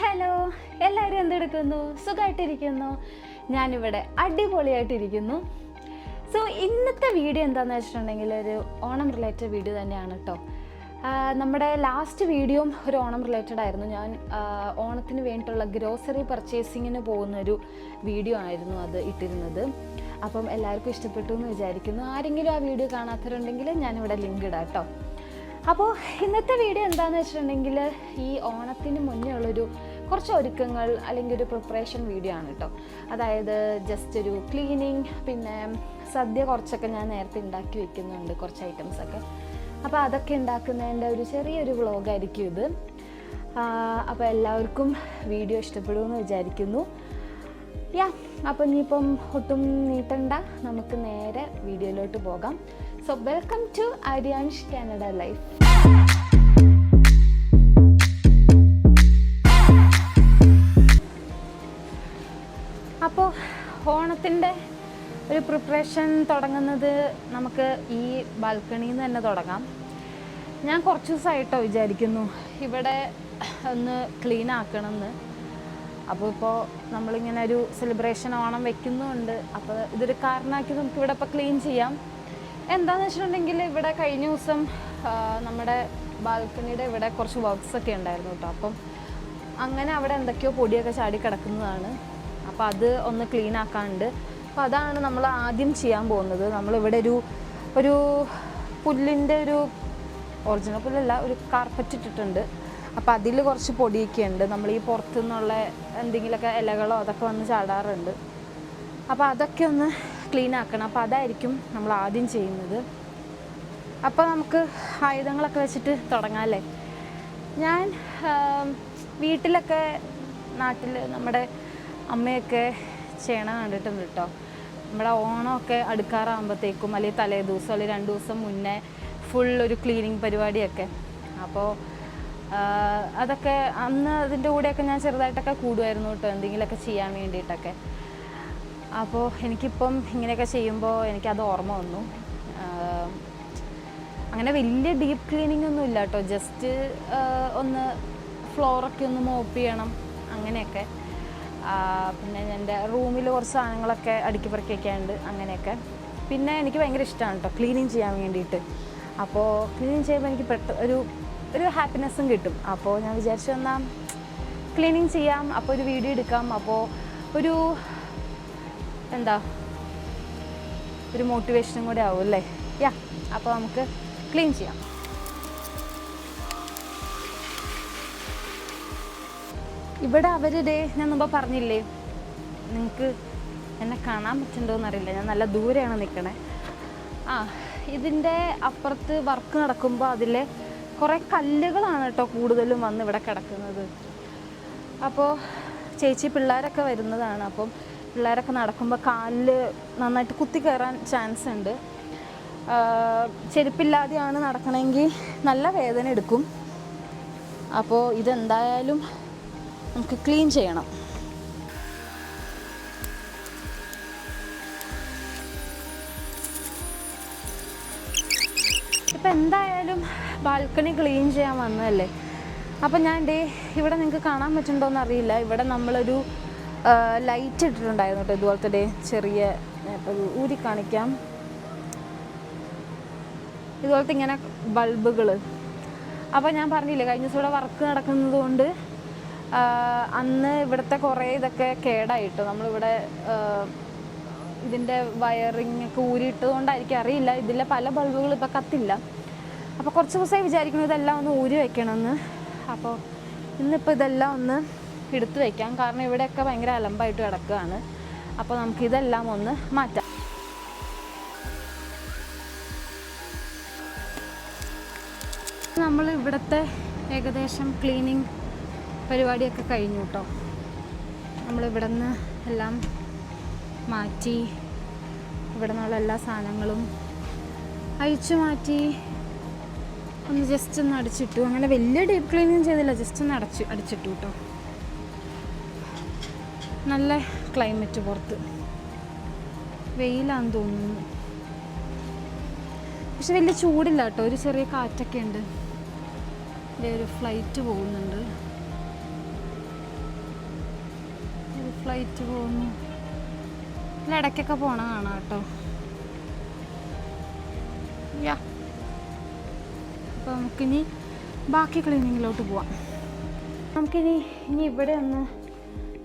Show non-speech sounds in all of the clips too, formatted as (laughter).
Hello എല്ലാവരും എന്തെടുക്കുന്നു? സുഖമായിട്ടിരിക്കുന്നു ഞാനിവിടെ അടിപൊളിയായിട്ടിരിക്കുന്നു. സോ ഇന്നത്തെ വീഡിയോ എന്താണെന്ന് വെച്ചിട്ടുണ്ടെങ്കിൽ ഒരു ഓണം റിലേറ്റഡ് വീഡിയോ തന്നെയാണ് കേട്ടോ നമ്മുടെ ലാസ്റ്റ് വീഡിയോയും ഒരു ഓണം റിലേറ്റഡ് ആയിരുന്നു. ഞാൻ ഓണത്തിന് വേണ്ടിയിട്ടുള്ള ഗ്രോസറി പർച്ചേസിങ്ങിന് പോകുന്നൊരു വീഡിയോ ആയിരുന്നു അത് ഇട്ടിരുന്നത്. അപ്പം എല്ലാവർക്കും ഇഷ്ടപ്പെട്ടു എന്ന് വിചാരിക്കുന്നു. ആരെങ്കിലും ആ വീഡിയോ കാണാത്തവരുണ്ടെങ്കിൽ ഞാനിവിടെ ലിങ്ക് ഇടാം കേട്ടോ അപ്പോൾ ഇന്നത്തെ വീഡിയോ എന്താണെന്ന് വെച്ചിട്ടുണ്ടെങ്കിൽ ഈ ഓണത്തിന് മുന്നേ ഉള്ളൊരു കുറച്ച് ഒരുക്കങ്ങൾ അല്ലെങ്കിൽ ഒരു പ്രിപ്പറേഷൻ വീഡിയോ ആണ് കേട്ടോ അതായത് ജസ്റ്റ് ഒരു ക്ലീനിങ് പിന്നെ സദ്യ കുറച്ചൊക്കെ ഞാൻ നേരത്തെ ഉണ്ടാക്കി വെക്കുന്നുണ്ട് കുറച്ച് ഐറ്റംസ് ഒക്കെ. അപ്പോൾ അതൊക്കെ ഉണ്ടാക്കുന്നതിന്റെ ഒരു ചെറിയൊരു വ്ളോഗായിരിക്കും ഇത്. അപ്പോൾ എല്ലാവർക്കും വീഡിയോ ഇഷ്ടപ്പെടുമെന്ന് വിചാരിക്കുന്നു. യാ അപ്പം ഇനിയിപ്പം ഒട്ടും നീട്ടണ്ട. നമുക്ക് നേരെ വീഡിയോയിലോട്ട് പോകാം. So welcome to Aryansh Canada life അപ്പോൾ ഓണത്തിന്റെ ഒരു പ്രിപ്പറേഷൻ തുടങ്ങുന്നത് നമുക്ക് ഈ ബാൽക്കണിയിൽ നിന്ന് തന്നെ തുടങ്ങാം. ഞാൻ കുറച്ച് ദിവസമായിട്ടോ വിചാരിക്കുന്നു. ഇവിടെ ഒന്ന് ക്ലീൻ ആക്കണമെന്ന് അപ്പോൾ ഇപ്പോൾ നമ്മളിങ്ങനെ ഒരു സെലിബ്രേഷൻ ഓണം വെക്കുന്നുണ്ട്. അപ്പോൾ ഇതൊരു കാരണമാക്കി നമുക്ക് ഇവിടെ ഇപ്പോൾ ക്ലീൻ ചെയ്യാം. എന്താണെന്ന് വെച്ചിട്ടുണ്ടെങ്കിൽ ഇവിടെ കഴിഞ്ഞ ദിവസം നമ്മുടെ ബാൽക്കണിയുടെ ഇവിടെ കുറച്ച് വർക്ക്സ് ഒക്കെ ഉണ്ടായിരുന്നു കേട്ടോ. അപ്പം അങ്ങനെ അവിടെ എന്തൊക്കെയോ പൊടിയൊക്കെ ചാടി കിടക്കുന്നതാണ്. അപ്പോൾ അത് ഒന്ന് ക്ലീൻ ആക്കാനുണ്ട്. അപ്പോൾ അതാണ് നമ്മൾ ആദ്യം ചെയ്യാൻ പോകുന്നത്. നമ്മളിവിടെ ഒരു ഒരു പുല്ലിന്റെ ഒരു ഒറിജിനൽ പുല്ലല്ല ഒരു കാർപ്പറ്റ് ഇട്ടിട്ടുണ്ട്. അപ്പോൾ അതിൽ കുറച്ച് പൊടിയൊക്കെ ഉണ്ട്. നമ്മൾ ഈ പുറത്തു നിന്നുള്ള എന്തെങ്കിലുമൊക്കെ ഇലകളോ അതൊക്കെ വന്ന് ചാടാറുണ്ട്. അപ്പോൾ അതൊക്കെ ഒന്ന് ക്ലീൻ ആക്കണം അപ്പോൾ അതായിരിക്കും നമ്മൾ ആദ്യം ചെയ്യുന്നത്. അപ്പോൾ നമുക്ക് ആയുധങ്ങളൊക്കെ വെച്ചിട്ട് തുടങ്ങാം അല്ലേ? ഞാൻ വീട്ടിലൊക്കെ നാട്ടിൽ നമ്മുടെ അമ്മയൊക്കെ ചെയ്യണ കണ്ടിട്ടുണ്ട് കേട്ടോ. നമ്മുടെ ഓണമൊക്കെ അടുക്കാറാകുമ്പോഴത്തേക്കും അല്ലെങ്കിൽ തലേ ദിവസം അല്ലെങ്കിൽ രണ്ട് ദിവസം മുന്നേ ഫുൾ ഒരു ക്ലീനിങ് പരിപാടിയൊക്കെ. അപ്പോൾ അതൊക്കെ അന്ന് അതിന്റെ കൂടെയൊക്കെ ഞാൻ ചെറുതായിട്ടൊക്കെ കൂടുമായിരുന്നു കേട്ടോ. എന്തെങ്കിലുമൊക്കെ ചെയ്യാൻ വേണ്ടിയിട്ടൊക്കെ. അപ്പോൾ എനിക്കിപ്പം ഇങ്ങനെയൊക്കെ ചെയ്യുമ്പോൾ എനിക്കത് ഓർമ്മ വന്നു. അങ്ങനെ വലിയ ഡീപ്പ് ക്ലീനിങ് ഒന്നും ഇല്ല കേട്ടോ. ജസ്റ്റ് ഒന്ന് ഫ്ലോറൊക്കെ ഒന്ന് മോപ്പ് ചെയ്യണം അങ്ങനെയൊക്കെ. പിന്നെ എന്റെ റൂമിൽ കുറച്ച് സാധനങ്ങളൊക്കെ അടുക്കി പറക്കിയൊക്കെ ഉണ്ട് അങ്ങനെയൊക്കെ. പിന്നെ എനിക്ക് ഭയങ്കര ഇഷ്ടമാണ് കേട്ടോ ക്ലീനിങ് ചെയ്യാൻ വേണ്ടിയിട്ട്. അപ്പോൾ ക്ലീനിങ് ചെയ്യുമ്പോൾ എനിക്ക് പെട്ട ഒരു ഒരു ഹാപ്പിനെസ്സും കിട്ടും. അപ്പോൾ ഞാൻ വിചാരിച്ചു എന്നാൽ ക്ലീനിങ് ചെയ്യാം അപ്പോൾ ഒരു വീഡിയോ എടുക്കാം. അപ്പോൾ ഒരു എന്താ? ഒരു മോട്ടിവേഷനും കൂടെ ആവും അല്ലേ? യാ അപ്പോൾ നമുക്ക് ക്ലീൻ ചെയ്യാം. ഇവിടെ അവരുടെ ഞാൻ മുമ്പ് പറഞ്ഞില്ലേ? നിങ്ങൾക്ക് എന്നെ കാണാൻ പറ്റുന്നുണ്ടോ എന്നറിയില്ല ഞാൻ നല്ല ദൂരെയാണ് നിൽക്കണേ ആ ഇതിന്റെ അപ്പുറത്ത് വർക്ക് നടക്കുമ്പോൾ അതിലെ കുറേ കല്ലുകളാണ് കേട്ടോ കൂടുതലും വന്ന് ഇവിടെ കിടക്കുന്നത്. അപ്പോൾ ചേച്ചി പിള്ളേരൊക്കെ വരുന്നതാണ്. അപ്പം പിള്ളേരൊക്കെ നടക്കുമ്പോൾ കാലിൽ നന്നായിട്ട് കുത്തി കയറാൻ ചാൻസ് ഉണ്ട്. ചെരുപ്പില്ലാതെയാണ് നടക്കണമെങ്കിൽ നല്ല വേദന എടുക്കും. അപ്പോൾ ഇതെന്തായാലും നമുക്ക് ക്ലീൻ ചെയ്യണം. ഇപ്പം എന്തായാലും ബാൽക്കണി ക്ലീൻ ചെയ്യാൻ വന്നതല്ലേ? അപ്പം ഞാൻ ഡേ ഇവിടെ നിങ്ങൾക്ക് കാണാൻ പറ്റുന്നുണ്ടോയെന്ന് അറിയില്ല. ഇവിടെ നമ്മളൊരു ലൈറ്റ് ഇട്ടിട്ടുണ്ടായിരുന്നു കേട്ടോ ഇതുപോലത്തെ ഡേ ചെറിയ ഊരി കാണിക്കാം. ഇതുപോലത്തെ ഇങ്ങനെ ബൾബുകൾ അപ്പോൾ ഞാൻ പറഞ്ഞില്ലേ കഴിഞ്ഞ ദിവസം ഇവിടെ വർക്ക് നടക്കുന്നത് കൊണ്ട് അന്ന് ഇവിടുത്തെ കുറേ ഇതൊക്കെ കേടായിട്ട്. നമ്മളിവിടെ ഇതിന്റെ വയറിങ് ഒക്കെ ഊരിയിട്ടത് കൊണ്ടായിരിക്കും. അറിയില്ല ഇതിലെ പല ബൾബുകളും ഇപ്പോൾ കത്തില്ല. അപ്പോൾ കുറച്ച് ദിവസമായി വിചാരിക്കുന്നു ഇതെല്ലാം ഒന്ന് ഊരി വെക്കണമെന്ന്. അപ്പോൾ ഇന്നിപ്പോൾ ഇതെല്ലാം ഒന്ന് എടുത്തു വയ്ക്കാം കാരണം ഇവിടെയൊക്കെ ഭയങ്കര അലമ്പായിട്ട് കിടക്കുകയാണ്. അപ്പോൾ നമുക്കിതെല്ലാം ഒന്ന് മാറ്റാം. നമ്മൾ ഇവിടുത്തെ ഏകദേശം ക്ലീനിങ് പരിപാടിയൊക്കെ കഴിഞ്ഞു കേട്ടോ നമ്മൾ ഇവിടെ നിന്ന് എല്ലാം മാറ്റി ഇവിടെ നിന്നുള്ള എല്ലാ സാധനങ്ങളും അഴിച്ചു മാറ്റി ഒന്ന് ജസ്റ്റ് ഒന്ന് അടിച്ചിട്ടു. അങ്ങനെ വലിയ ഡീപ്പ് ക്ലീനിങ് ചെയ്തില്ല ജസ്റ്റ് ഒന്ന് അടച്ചു അടിച്ചിട്ടു കേട്ടോ നല്ല ക്ലൈമറ്റ് പുറത്ത്. വെയിലാന്ന് തോന്നുന്നു. പക്ഷെ വലിയ ചൂടില്ല കേട്ടോ. ഒരു ചെറിയ കാറ്റൊക്കെ ഉണ്ട്. എന്റെ ഒരു ഫ്ലൈറ്റ് പോകുന്നുണ്ട്. ഒരു ഫ്ലൈറ്റ് പോകുന്നു. ഇടയ്ക്കൊക്കെ പോണ കാണാം കേട്ടോ. യാ. അപ്പോൾ നമുക്കിനി ബാക്കി ക്ലീനിങ്ങിലോട്ട് പോവാം. നമുക്കിനി ഇനി ഇവിടെ ഒന്ന്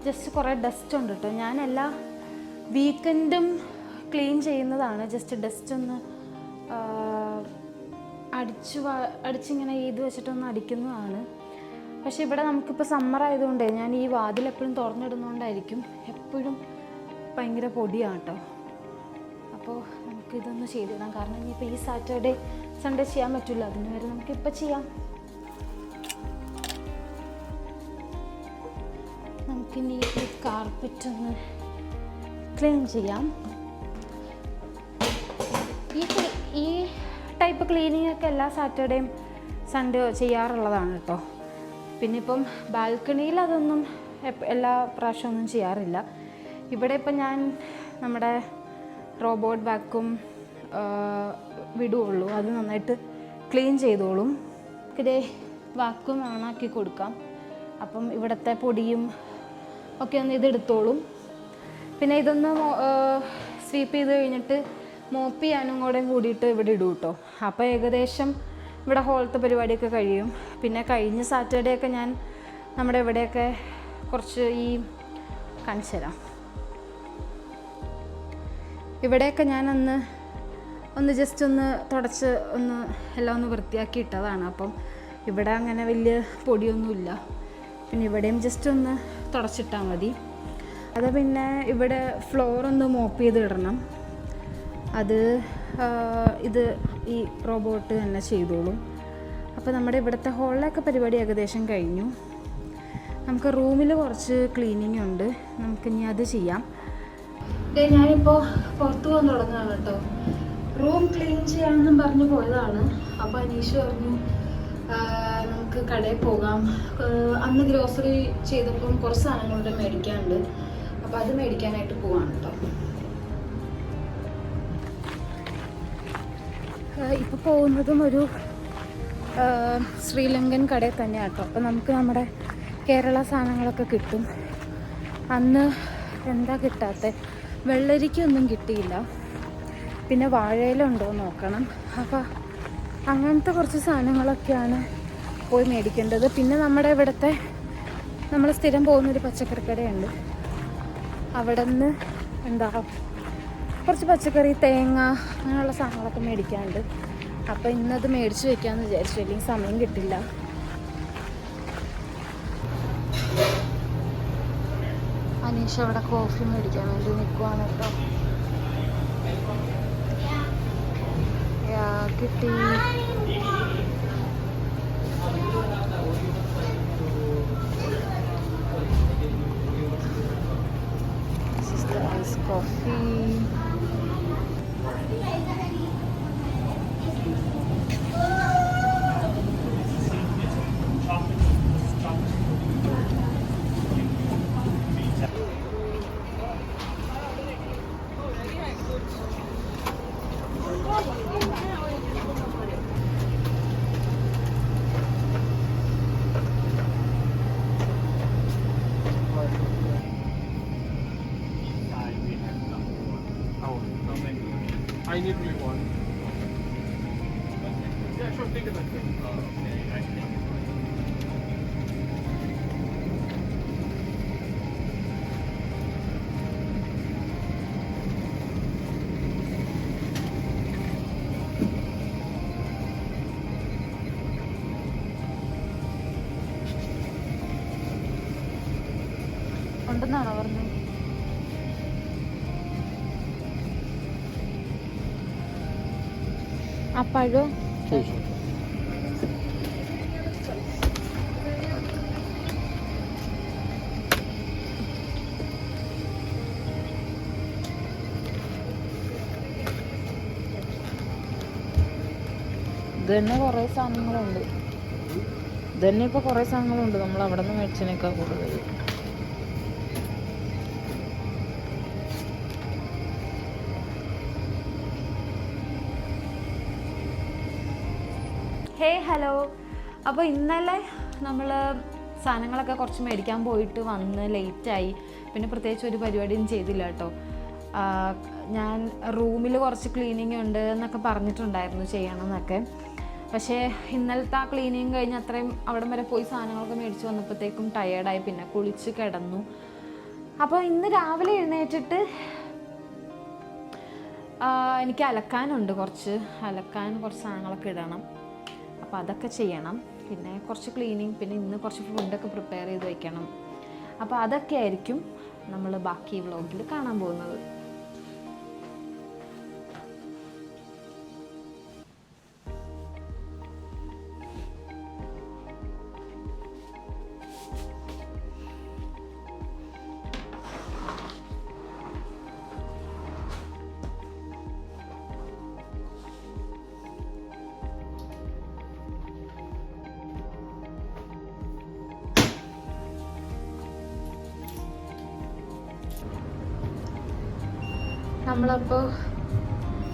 ജസ്റ്റ് കുറേ ഡസ്റ്റ് ഉണ്ട് കേട്ടോ ഞാൻ എല്ലാ വീക്കെൻഡും ക്ലീൻ ചെയ്യുന്നതാണ്. ജസ്റ്റ് ഡസ്റ്റ് ഒന്ന് അടിച്ചു അടിച്ചിങ്ങനെ ഇത് വെച്ചിട്ടൊന്ന് അടിക്കുന്നതാണ്. പക്ഷേ ഇവിടെ നമുക്കിപ്പോൾ സമ്മർ ആയതുകൊണ്ട് ഞാൻ ഈ വാതിൽ എപ്പോഴും തുറന്നിടുന്നതുകൊണ്ടായിരിക്കും എപ്പോഴും ഭയങ്കര പൊടിയാണ് കേട്ടോ അപ്പോൾ നമുക്കിതൊന്ന് ചെയ്തിടാം. കാരണം ഇനിയിപ്പോൾ ഈ സാറ്റർഡേ സൺഡേ ചെയ്യാൻ പറ്റില്ല അതിന് വരെ നമുക്കിപ്പോൾ ചെയ്യാം. നമുക്കിനി ഈ കാർപ്പറ്റ് ഒന്ന് ക്ലീൻ ചെയ്യാം. ഈ ഈ ടൈപ്പ് ക്ലീനിങ് ഒക്കെ എല്ലാ സാറ്റർഡേയും സൺഡേ ചെയ്യാറുള്ളതാണ് കേട്ടോ പിന്നെ ഇപ്പം ബാൽക്കണിയിൽ അതൊന്നും എല്ലാ പ്രാവശ്യമൊന്നും ചെയ്യാറില്ല. ഇവിടെ ഇപ്പം ഞാൻ നമ്മുടെ റോബോട്ട് വാക്കും വിടുകയുള്ളൂ അത് നന്നായിട്ട് ക്ലീൻ ചെയ്തോളും. ഇതേ വാക്കും ഓണാക്കി കൊടുക്കാം. അപ്പം ഇവിടുത്തെ പൊടിയും ഒക്കെ ഒന്ന് ഇതെടുത്തോളും. പിന്നെ ഇതൊന്ന് സ്വീപ്പ് ചെയ്ത് കഴിഞ്ഞിട്ട് മോപ്പ് ചെയ്യാനും കൂടെ കൂടിയിട്ട് ഇവിടെ ഇടും കേട്ടോ അപ്പോൾ ഏകദേശം ഇവിടെ ഹോളത്തെ പരിപാടിയൊക്കെ കഴിയും. പിന്നെ കഴിഞ്ഞ സാറ്റർഡേ ഒക്കെ ഞാൻ നമ്മുടെ ഇവിടെയൊക്കെ കുറച്ച് ഈ കാണിച്ചു തരാം ഇവിടെയൊക്കെ ഞാൻ അന്ന് ഒന്ന് ജസ്റ്റ് ഒന്ന് തുടച്ച് ഒന്ന് എല്ലാം ഒന്ന് വൃത്തിയാക്കി ഇട്ടതാണ്. അപ്പം ഇവിടെ അങ്ങനെ വലിയ പൊടിയൊന്നുമില്ല. പിന്നെ ഇവിടെയും ജസ്റ്റ് ഒന്ന് തുടച്ചിട്ടാൽ മതി. അത് പിന്നെ ഇവിടെ ഫ്ലോർ ഒന്ന് മോപ്പ് ചെയ്ത് ഇടണം. അത് ഇത് ഈ റോബോട്ട് തന്നെ ചെയ്തോളും. അപ്പോൾ നമ്മുടെ ഇവിടുത്തെ ഹോളിലൊക്കെ പരിപാടി ഏകദേശം കഴിഞ്ഞു. നമുക്ക് റൂമിൽ കുറച്ച് ക്ലീനിങ് ഉണ്ട്. നമുക്ക് ഇനി അത് ചെയ്യാം. ഞാനിപ്പോൾ പുറത്തു പോകാൻ തുടങ്ങുകയാണ് കേട്ടോ. റൂം ക്ലീൻ ചെയ്യാമെന്നും പറഞ്ഞു പോയതാണ്. അപ്പോൾ അനീഷ് പറഞ്ഞു "ആ, നമുക്ക് കടയിൽ പോകാം. അന്ന് ഗ്രോസറി ചെയ്തപ്പം കുറച്ച് സാധനങ്ങളുടെ മേടിക്കാനുണ്ട്. അപ്പോൾ അത് മേടിക്കാനായിട്ട് പോവാണ് കേട്ടോ ഇപ്പോൾ പോകുന്നതും ഒരു ശ്രീലങ്കൻ കടയിൽ തന്നെയാണ് കേട്ടോ അപ്പോൾ നമുക്ക് നമ്മുടെ കേരള സാധനങ്ങളൊക്കെ കിട്ടും. അന്ന് എന്താ കിട്ടാത്ത? വെള്ളരിക്കൊന്നും കിട്ടിയില്ല. പിന്നെ വാഴയിലുണ്ടോ നോക്കണം. അപ്പോൾ അങ്ങനത്തെ കുറച്ച് സാധനങ്ങളൊക്കെയാണ് പോയി മേടിക്കേണ്ടത്. പിന്നെ നമ്മുടെ ഇവിടുത്തെ നമ്മൾ സ്ഥിരം പോകുന്നൊരു പച്ചക്കറി കടയുണ്ട് അവിടെ നിന്ന് എന്താ കുറച്ച് പച്ചക്കറി തേങ്ങ അങ്ങനെയുള്ള സാധനങ്ങളൊക്കെ മേടിക്കാനുണ്ട്. അപ്പോൾ ഇന്നത് മേടിച്ച് വെക്കാമെന്ന് വിചാരിച്ചു. അല്ലെങ്കിൽ സമയം കിട്ടില്ല. അനീഷ് അവിടെ കോഫി മേടിക്കാൻ വേണ്ടി നിൽക്കുവാണ് കേട്ടോ. ada gifting sistem ice coffee. ഉണ്ടെന്നാണോ പറഞ്ഞത്? അപ്പോഴോ ഇതന്നെ ഇത് കുറേ സാധനങ്ങളുണ്ട്. ഇതന്നെ ഇപ്പൊ ഇപ്പോൾ കുറേ സാധനങ്ങളുണ്ട്. നമ്മൾ അവിടെ നിന്ന് മേടിച്ചതിനേക്കാൾ കൂടുതൽ ഹേ ഹലോ അപ്പോൾ ഇന്നലെ നമ്മൾ സാധനങ്ങളൊക്കെ കുറച്ച് മേടിക്കാൻ പോയിട്ട് വന്ന് ലേറ്റായി പിന്നെ പ്രത്യേകിച്ച് ഒരു പരിപാടിയും ചെയ്തില്ല കേട്ടോ. ഞാൻ റൂമിൽ കുറച്ച് ക്ലീനിങ് ഉണ്ട് എന്നൊക്കെ പറഞ്ഞിട്ടുണ്ടായിരുന്നു ചെയ്യണം എന്നൊക്കെ പക്ഷേ ഇന്നലത്തെ ആ ക്ലീനിങ് കഴിഞ്ഞ് അത്രയും അവിടം വരെ പോയി സാധനങ്ങളൊക്കെ മേടിച്ച് വന്നപ്പോഴത്തേക്കും ടയേർഡായി പിന്നെ കുളിച്ച് കിടന്നു. അപ്പോൾ ഇന്ന് രാവിലെ എഴുന്നേറ്റിട്ട് എനിക്ക് അലക്കാനുണ്ട് കുറച്ച്. അലക്കാൻ കുറച്ച് സാധനങ്ങളൊക്കെ ഇടണം. അപ്പോൾ അതൊക്കെ ചെയ്യണം. പിന്നെ കുറച്ച് ക്ലീനിങ് പിന്നെ ഇന്ന് കുറച്ച് ഫുഡൊക്കെ പ്രിപ്പയർ ചെയ്ത് വെക്കണം. അപ്പോൾ അതൊക്കെ ആയിരിക്കും നമ്മൾ ബാക്കി വ്ളോഗിൽ കാണാൻ പോകുന്നത്. നമ്മളപ്പോൾ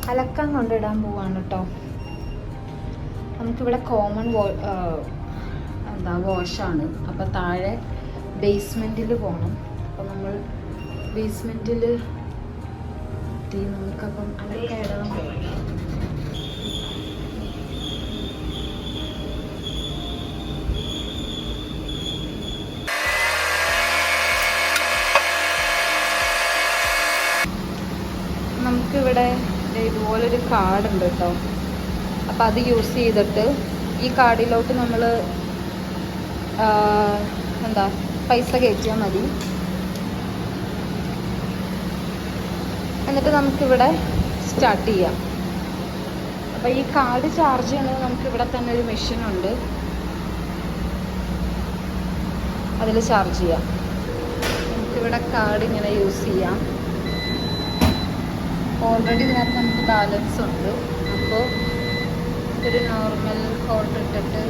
അലക്കാൻ കൊണ്ടിടാൻ പോവാണ് കേട്ടോ നമുക്കിവിടെ കോമൺ എന്താ വാഷാണ് അപ്പോൾ താഴെ ബേസ്മെന്റിൽ പോകണം അപ്പോൾ നമ്മൾ ബേസ്മെന്റിൽ നമുക്കപ്പം അലക്കാൻ ഇടാൻ പോകാം നമുക്കിവിടെ ഇതുപോലൊരു കാർഡ് ഉണ്ട് കേട്ടോ. അപ്പം അത് യൂസ് ചെയ്തിട്ട് ഈ കാർഡിലോട്ട് നമ്മൾ എന്താ പൈസ കയറ്റിയാൽ മതി. എന്നിട്ട് നമുക്കിവിടെ സ്റ്റാർട്ട് ചെയ്യാം. അപ്പോൾ ഈ കാർഡ് ചാർജ് ചെയ്യണത് നമുക്കിവിടെ തന്നെ ഒരു മെഷീൻ ഉണ്ട് അതിൽ ചാർജ് ചെയ്യാം. നമുക്കിവിടെ കാർഡ് ഇങ്ങനെ യൂസ് ചെയ്യാം. ഓൾറെഡി ഇതിനകത്ത് നമുക്ക് ബാലൻസ് ഉണ്ട്. അപ്പോൾ ഒരു നോർമൽ ഓർഡർ ഇട്ടിട്ട്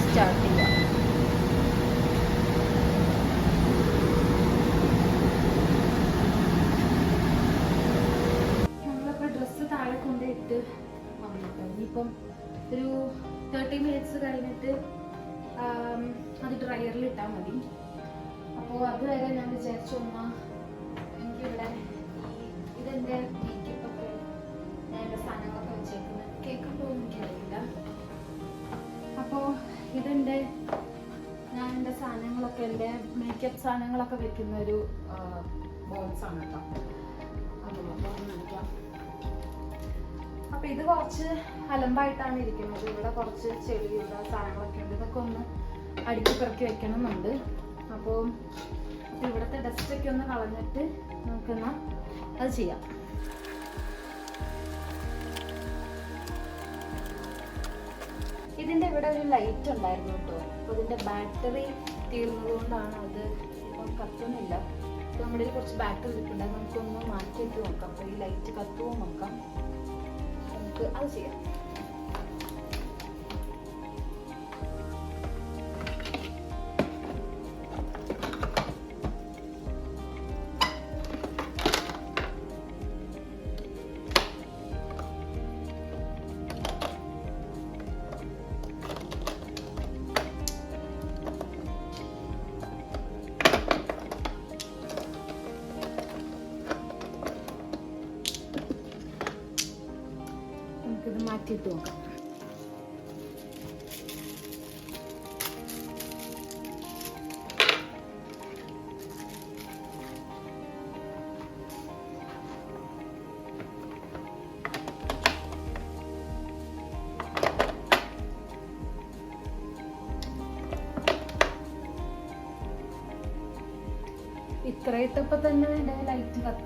സ്റ്റാർട്ട് ചെയ്യാം. നമ്മളിപ്പോൾ ഡ്രസ്സ് താഴെ കൊണ്ടിട്ട് വന്നിട്ടുണ്ട് ഇനിയിപ്പം ഒരു തേർട്ടി മിനിറ്റ്സ് കഴിഞ്ഞിട്ട് അത് ഡ്രയറിൽ ഇട്ടാൽ മതി. അപ്പോൾ അതുവരെ ഞാൻ വിചാരിച്ചു എന്നാൽ എനിക്കിവിടെ ഇതെന്റെ മേക്കപ്പ് ഒക്കെ സാധനങ്ങളൊക്കെ വെച്ചേക്കുന്നത് കേൾക്കുമ്പോൾ എനിക്കറിയില്ല അപ്പോൾ ഇതെന്റെ ഞാൻ എന്റെ സാധനങ്ങളൊക്കെ എന്റെ മേക്കപ്പ് സാധനങ്ങളൊക്കെ വെക്കുന്ന ഒരു ബോക്സ് ആണ് കേട്ടോ. അപ്പൊ ഇത് കുറച്ച് അലമ്പായിട്ടാണ് ഇരിക്കുന്നത്. ഇവിടെ കുറച്ച് ചെളിയുള്ള സാധനങ്ങളൊക്കെ ഉണ്ട്. ഇതൊക്കെ ഒന്ന് അടുക്കി പെറുക്കി വെക്കണം എന്നുണ്ട് അപ്പോൾ ഇവിടുത്തെ ഡസ്റ്റൊക്കെ ഒന്ന് കളഞ്ഞിട്ട് നമുക്കെന്നാ അത് ചെയ്യാം. ഇതിന്റെ ഇവിടെ ഒരു ലൈറ്റ് ഉണ്ടായിരുന്നു കേട്ടോ. അപ്പൊ ഇതിന്റെ ബാറ്ററി തീർന്നതുകൊണ്ടാണ് അത് ഇപ്പം കത്തുന്നില്ല. അപ്പൊ നമ്മുടെ കുറച്ച് ബാറ്ററി ഇരിപ്പുണ്ട് നമുക്കൊന്ന് മാറ്റിയിട്ട് നോക്കാം. അപ്പൊ ഈ ലൈറ്റ് കത്തുവോ നോക്കാം. നമുക്ക് അത് ചെയ്യാം.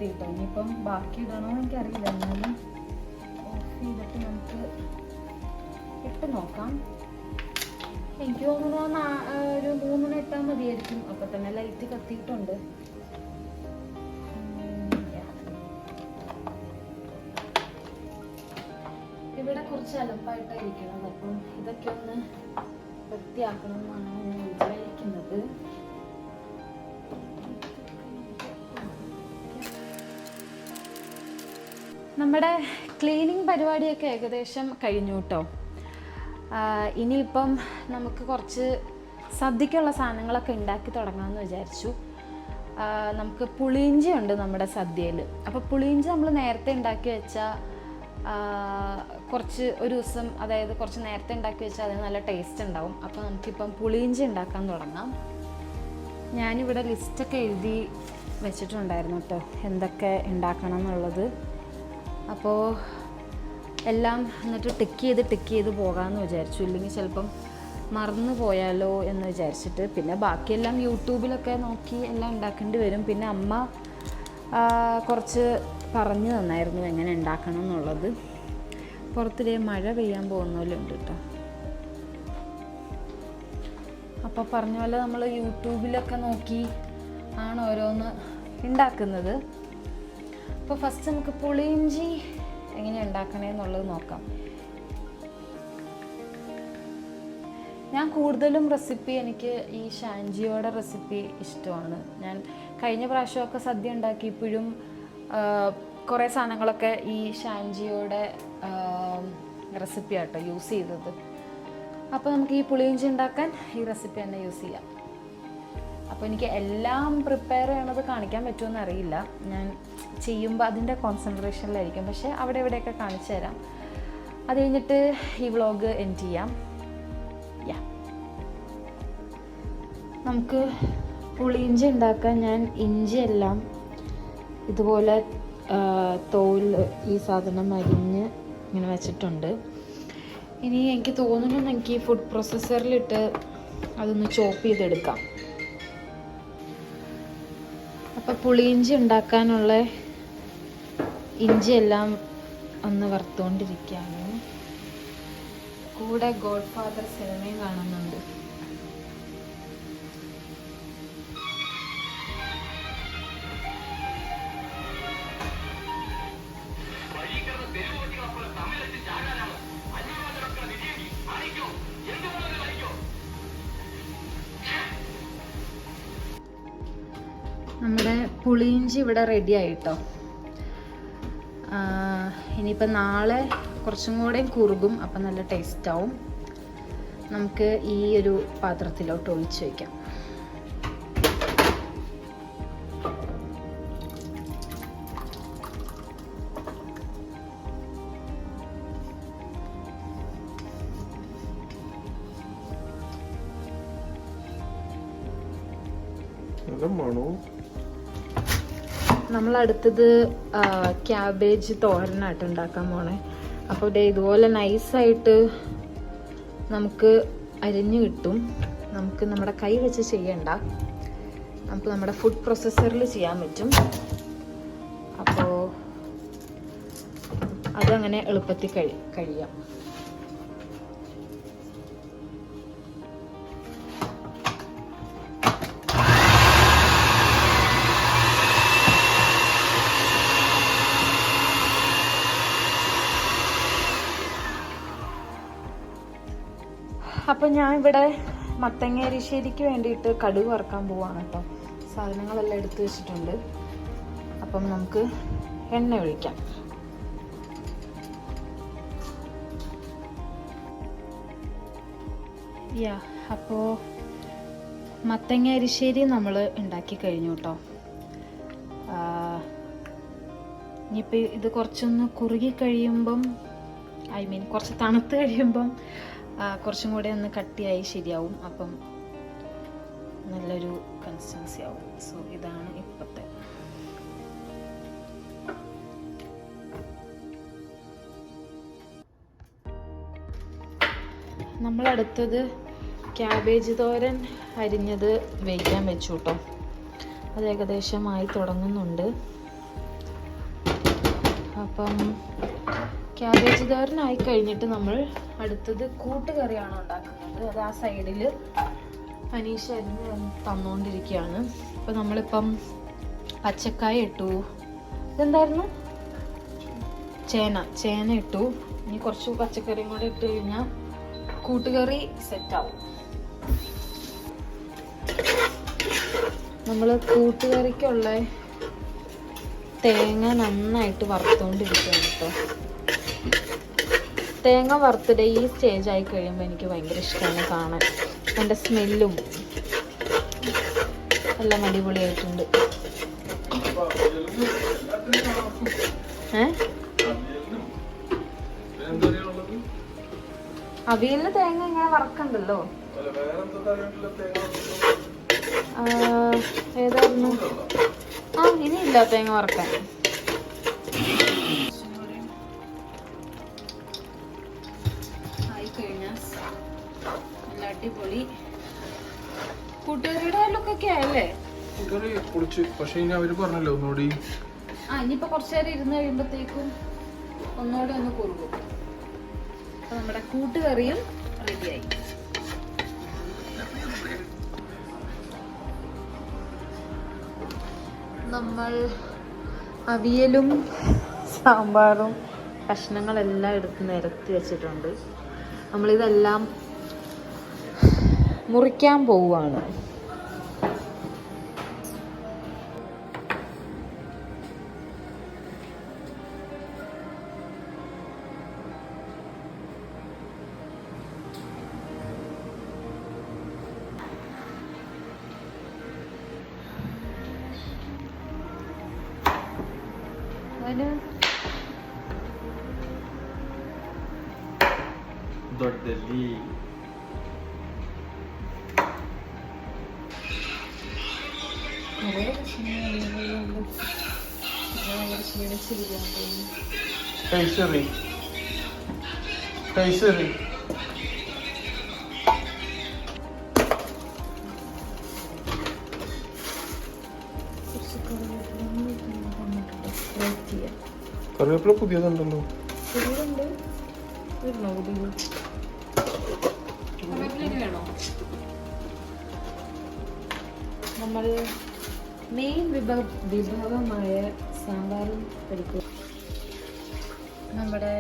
കത്തിയിട്ടോ ഇനിയിപ്പം ബാക്കി ഇടണോ എനിക്കറിയില്ല. എന്നാലും ഓഫ് ചെയ്തിട്ട് നമുക്ക് ഇട്ട് നോക്കാം. എനിക്ക് തോന്നുന്നു ഒരു മൂന്നെണ്ണം ഇട്ടാൽ മതിയായിരിക്കും. അപ്പൊ തന്നെ ലൈറ്റ് കത്തിയിട്ടുണ്ട്. ഇവിടെ കുറച്ച് അലമ്പായിട്ടാണ് ഇരിക്കുന്നത് അപ്പം ഇതൊക്കെ ഒന്ന് വൃത്തിയാക്കണം എന്നാണ് ഞാൻ വിചാരിക്കുന്നത്. നമ്മുടെ ക്ലീനിങ് പരിപാടിയൊക്കെ ഏകദേശം കഴിഞ്ഞു കേട്ടോ. ഇനിയിപ്പം നമുക്ക് കുറച്ച് സദ്യക്കുള്ള സാധനങ്ങളൊക്കെ ഉണ്ടാക്കി തുടങ്ങാമെന്ന് വിചാരിച്ചു. നമുക്ക് പുളിയിഞ്ചി ഉണ്ട് നമ്മുടെ സദ്യയിൽ. അപ്പോൾ പുളിയിഞ്ചി നമ്മൾ നേരത്തെ ഉണ്ടാക്കി വെച്ചാൽ കുറച്ച് ഒരു ദിവസം അതായത് കുറച്ച് നേരത്തെ ഉണ്ടാക്കി വെച്ചാൽ അതിന് നല്ല ടേസ്റ്റ് ഉണ്ടാവും. അപ്പോൾ നമുക്കിപ്പം പുളിയിഞ്ചി ഉണ്ടാക്കാൻ തുടങ്ങാം. ഞാനിവിടെ ലിസ്റ്റൊക്കെ എഴുതി വെച്ചിട്ടുണ്ടായിരുന്നു കേട്ടോ. എന്തൊക്കെ ഉണ്ടാക്കണം എന്നുള്ളത്. അപ്പോൾ എല്ലാം എന്നിട്ട് ടിക്ക് ചെയ്ത് ടിക്ക് ചെയ്ത് പോകാമെന്ന് വിചാരിച്ചു. ഇല്ലെങ്കിൽ ചിലപ്പം മറന്നു പോയാലോ എന്ന് വിചാരിച്ചിട്ട്. പിന്നെ ബാക്കിയെല്ലാം യൂട്യൂബിലൊക്കെ നോക്കി എല്ലാം ഉണ്ടാക്കേണ്ടി വരും. പിന്നെ അമ്മ കുറച്ച് പറഞ്ഞു തന്നായിരുന്നു എങ്ങനെ ഉണ്ടാക്കണം എന്നുള്ളത്. പുറത്തിലെ മഴ പെയ്യാൻ പോകുന്ന പോലെ ഉണ്ട് കേട്ടോ അപ്പോൾ പറഞ്ഞ പോലെ നമ്മൾ യൂട്യൂബിലൊക്കെ നോക്കി ആണ് ഓരോന്ന് ഉണ്ടാക്കുന്നത്. അപ്പോൾ ഫസ്റ്റ് നമുക്ക് പുളിയിഞ്ചി എങ്ങനെ ഉണ്ടാക്കണേ എന്നുള്ളത് നോക്കാം. ഞാൻ കൂടുതലും റെസിപ്പി എനിക്ക് ഈ ഷാൻജിയോടെ റെസിപ്പി ഇഷ്ടമാണ്. ഞാൻ കഴിഞ്ഞ പ്രാവശ്യമൊക്കെ സദ്യ ഉണ്ടാക്കി ഇപ്പോഴും കുറേ സാധനങ്ങളൊക്കെ ഈ ഷാൻജിയോടെ റെസിപ്പി ആട്ടോ യൂസ് ചെയ്തത്. അപ്പോൾ നമുക്ക് ഈ പുളിയിഞ്ചി ഉണ്ടാക്കാൻ ഈ റെസിപ്പി തന്നെ യൂസ് ചെയ്യാം. അപ്പോൾ എനിക്ക് എല്ലാം പ്രിപ്പയർ ചെയ്യണത് കാണിക്കാൻ പറ്റുമെന്ന് അറിയില്ല. ഞാൻ ചെയ്യുമ്പോൾ അതിന്റെ കോൺസെൻട്രേഷനിലായിരിക്കും പക്ഷേ അവിടെ ഇവിടെയൊക്കെ കാണിച്ചു തരാം. അത് കഴിഞ്ഞിട്ട് ഈ വ്ളോഗ് എൻഡ് ചെയ്യാം. യാ നമുക്ക് പുളിയിഞ്ചി ഉണ്ടാക്കാൻ ഞാൻ ഇഞ്ചിയെല്ലാം ഇതുപോലെ തോൽ ഈ സാധനം അരിഞ്ഞ് ഇങ്ങനെ വെച്ചിട്ടുണ്ട്. ഇനി എനിക്ക് തോന്നുന്നു എനിക്ക് ഈ ഫുഡ് പ്രോസസ്സറിലിട്ട് അതൊന്ന് ചോപ്പ് ചെയ്തെടുക്കാം. അപ്പോൾ പുളിയിഞ്ചി ഉണ്ടാക്കാനുള്ള ഇഞ്ചിയെല്ലാം ഒന്ന് വറുത്തുകൊണ്ടിരിക്കുകയാണ് കൂടെ ഗോഡ് ഫാദർ സിനിമയും കാണുന്നുണ്ട്. പുളിയിഞ്ചി ഇവിടെ റെഡി ആയിട്ടോ. ഇനിയിപ്പോൾ നാളെ കുറച്ചും കൂടെ കുറുകും അപ്പം നല്ല ടേസ്റ്റ് ആവും. നമുക്ക് ഈ ഒരു പാത്രത്തിലോട്ട് ഒഴിച്ച് വയ്ക്കാം നമ്മൾ അടുത്തത് ക്യാബേജ് തോരനായിട്ട് ഉണ്ടാക്കാൻ പോണേ. അപ്പോൾ ദേ ഇതുപോലെ നൈസായിട്ട് നമുക്ക് അരിഞ്ഞു കിട്ടും. നമുക്ക് നമ്മുടെ കൈ വെച്ച് ചെയ്യണ്ട. നമുക്ക് നമ്മുടെ ഫുഡ് പ്രോസസ്സറിൽ ചെയ്യാൻ പറ്റും. അപ്പോൾ അതങ്ങനെ എളുപ്പത്തിൽ കഴി കഴിയാം. അപ്പം ഞാൻ ഇവിടെ മത്തങ്ങ എരിശ്ശേരിക്ക് വേണ്ടിയിട്ട് കടുക് വറക്കാൻ പോവാണ് കേട്ടോ സാധനങ്ങളെല്ലാം എടുത്തു വെച്ചിട്ടുണ്ട്. അപ്പം നമുക്ക് എണ്ണ ഒഴിക്കാം. യാ അപ്പോൾ മത്തങ്ങ അരിശ്ശേരി നമ്മൾ ഉണ്ടാക്കി കഴിഞ്ഞു കേട്ടോ ഇനിയിപ്പോൾ ഇത് കുറച്ചൊന്ന് കുറുകി കഴിയുമ്പം ഐ മീൻ കുറച്ച് തണുത്ത് കഴിയുമ്പം കുറച്ചും കൂടെ ഒന്ന് കട്ടിയായി ശരിയാവും. അപ്പം നല്ലൊരു കൺസിസ്റ്റൻസി ആവും. സോ ഇതാണ് ഇപ്പോഴത്തെ നമ്മളടുത്തത് ക്യാബേജ് തോരൻ അരിഞ്ഞത് വേവിക്കാൻ വെച്ചു കേട്ടോ അത് ഏകദേശമായി തുടങ്ങുന്നുണ്ട്. അപ്പം ക്യാബേജ് തോരനായി കഴിഞ്ഞിട്ട് നമ്മൾ അടുത്തത് കൂട്ടുകറിയാണ് ഉണ്ടാക്കുന്നത്. അത് ആ സൈഡിൽ അനീഷ അരിഞ്ഞ് തന്നുകൊണ്ടിരിക്കുകയാണ് അപ്പോൾ നമ്മളിപ്പം പച്ചക്കായ ഇട്ടു. ഇതെന്തായിരുന്നു? ചേന. ചേന ഇട്ടു. ഇനി കുറച്ച് പച്ചക്കറിയും കൂടെ ഇട്ട് കഴിഞ്ഞാൽ കൂട്ടുകറി സെറ്റാവും. നമ്മൾ കൂട്ടുകറിക്കുള്ള തേങ്ങ നന്നായിട്ട് വറുത്തുകൊണ്ടിരിക്കുകയാണ് കേട്ടോ തേങ്ങ വറുത്തിട്ട് ഈ സ്റ്റേജ് ആയി കഴിയുമ്പോൾ എനിക്ക് ഭയങ്കര ഇഷ്ടമാണ് കാണാൻ. അതിന്റെ സ്മെല്ലും എല്ലാം അടിപൊളിയായിട്ടുണ്ട്. അവിയലിന് തേങ്ങ ഇങ്ങനെ വറക്കണ്ടല്ലോ? ഏതായിരുന്നു? ആ ഇനിയില്ല തേങ്ങ വറക്കാൻ. കൂട്ടുകാരിയുടെ ലുക്കൊക്കെ ആയല്ലേ പൊളിച്ച് പക്ഷെ ഇനി അവർ പറഞ്ഞല്ലോ ഒന്നുകൂടി. ആ ഇനിയിപ്പോ കുറച്ചു നേരം ഇരുന്ന് കഴിയുമ്പോഴത്തേക്കും ഒന്നുകൂടെ ഒന്ന് കുറുകും. അപ്പൊ നമ്മുടെ കൂട്ടുകറിയും റെഡിയായി. നമ്മൾ അവിയലും സാമ്പാറും കഷ്ണങ്ങളെല്ലാം എടുത്ത് നിരത്തി വെച്ചിട്ടുണ്ട്. നമ്മളിതെല്ലാം മുറിക്കാൻ പോവുകയാണ്. കറിവേപ്പില പുതിയതുണ്ടല്ലോ. നമ്മൾ മെയിൻ വിഭവ വിഭവമായ സാമ്പാറും പരിപ്പും. നമ്മുടെ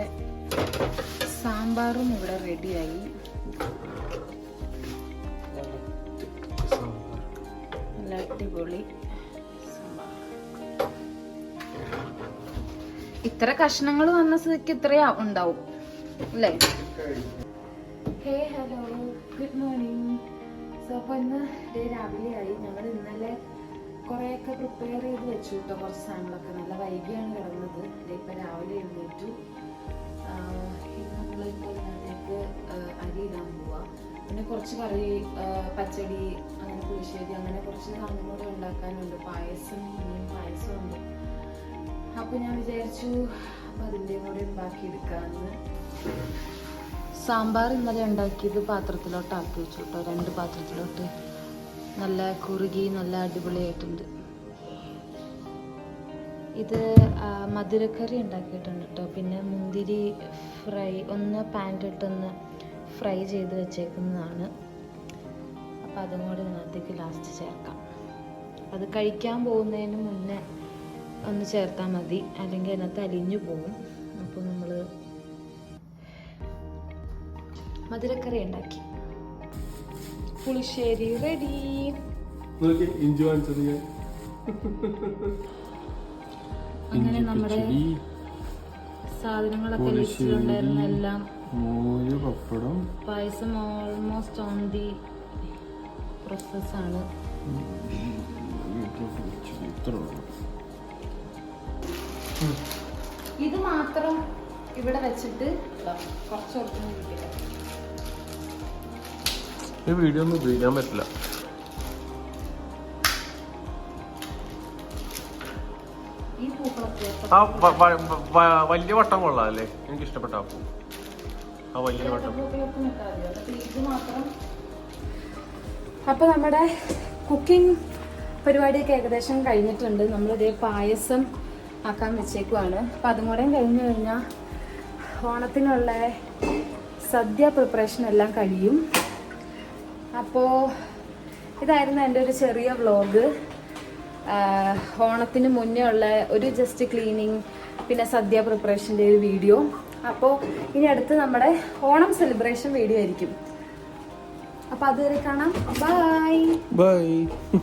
സാമ്പാറും ഇവിടെ റെഡിയായി. നല്ല അടിപൊളി ഇത്ര കഷ്ണങ്ങൾ വന്ന സ്ഥിതിക്ക് ഇത്രയാ ഉണ്ടാവും അല്ലേ? Hey hello good morning. So അപ്പോൾ ഇന്ന് ഡേ രാവിലെ ആയി ഞങ്ങൾ ഇന്നലെ കുറേയൊക്കെ പ്രിപ്പയർ ചെയ്ത് വെച്ചു കേട്ടോ കുറച്ച് സാധനങ്ങളൊക്കെ. നല്ല വൈകിയാണ് കിടന്നത്. ഇപ്പം രാവിലെ എഴുന്നേറ്റു. അരി ഇടാൻ പോവുക പിന്നെ കുറച്ച് കറി പച്ചടി അങ്ങനെ പുളിശ്ശേരി അങ്ങനെ കുറച്ച് സാധനം കൂടെ ഉണ്ടാക്കാനുണ്ട്. പായസം ഇനിയും പായസം ഉണ്ട്. അപ്പോൾ ഞാൻ വിചാരിച്ചു അപ്പം അതിന്റെ കൂടെ ബാക്കി എടുക്കാന്ന് സാമ്പാർ ഇന്നലെ ഉണ്ടാക്കിയത് പാത്രത്തിലോട്ട് ആക്കി വെച്ചു കേട്ടോ രണ്ട് പാത്രത്തിലോട്ട് നല്ല കുറുകി നല്ല അടിപൊളിയായിട്ടുണ്ട്. ഇത് മധുരക്കറി ഉണ്ടാക്കിയിട്ടുണ്ട് കേട്ടോ പിന്നെ മുന്തിരി ഫ്രൈ ഒന്ന് പാന്റിട്ടൊന്ന് ഫ്രൈ ചെയ്ത് വെച്ചേക്കുന്നതാണ്. അപ്പോൾ അതും കൂടി ഇതിനകത്തേക്ക് ലാസ്റ്റ് ചേർക്കാം. അത് കഴിക്കാൻ പോകുന്നതിന് മുന്നേ ഒന്ന് ചേർത്താൽ മതി. അല്ലെങ്കിൽ അതിനകത്ത് അലിഞ്ഞു പോകും. അപ്പോൾ നമ്മൾ മധുരക്കറി ഉണ്ടാക്കി. പുളിശ്ശേരി റെഡി അങ്ങനെ നമ്മുടെ സാധനങ്ങളൊക്കെ. ലിസ്റ്റിലുണ്ടായിരുന്ന എല്ലാം മോര് pappadam payasam almost on the ഇത്ര ഉള്ളൂ. ഇത് മാത്രം ഇവിടെ വെച്ചിട്ട് കുറച്ച് കൊടുക്കുന്നു ഈ വീഡിയോ ഒന്നും ഉപയോഗിക്കാൻ പറ്റില്ല ആ വലിയ വട്ടം കൊള്ളാം അല്ലേ എനിക്ക് ഇഷ്ടപ്പെട്ട ആ പൂ. ആ വലിയ വട്ടം. അപ്പോൾ നമ്മുടെ കുക്കിംഗ് പരിപാടിയൊക്കെ ഏകദേശം കഴിഞ്ഞിട്ടുണ്ട്. നമ്മളിതേ പായസം ആക്കാൻ വെച്ചേക്കുവാണ്. അപ്പം അതും കൂടെ കഴിഞ്ഞു കഴിഞ്ഞാൽ ഓണത്തിനുള്ള സദ്യ പ്രിപ്പറേഷൻ എല്ലാം കഴിയും. അപ്പോൾ ഇതായിരുന്നു എന്റെ ഒരു ചെറിയ വ്ളോഗ് ഓണത്തിന് മുന്നേ ഉള്ള ഒരു ജസ്റ്റ് ക്ലീനിങ് പിന്നെ സദ്യ പ്രിപ്പറേഷന്റെ ഒരു വീഡിയോ അപ്പോൾ ഇനി അടുത്ത് നമ്മുടെ ഓണം സെലിബ്രേഷൻ വീഡിയോ ആയിരിക്കും. അപ്പോൾ അതുവരെ കാണാം. Bye bye (laughs)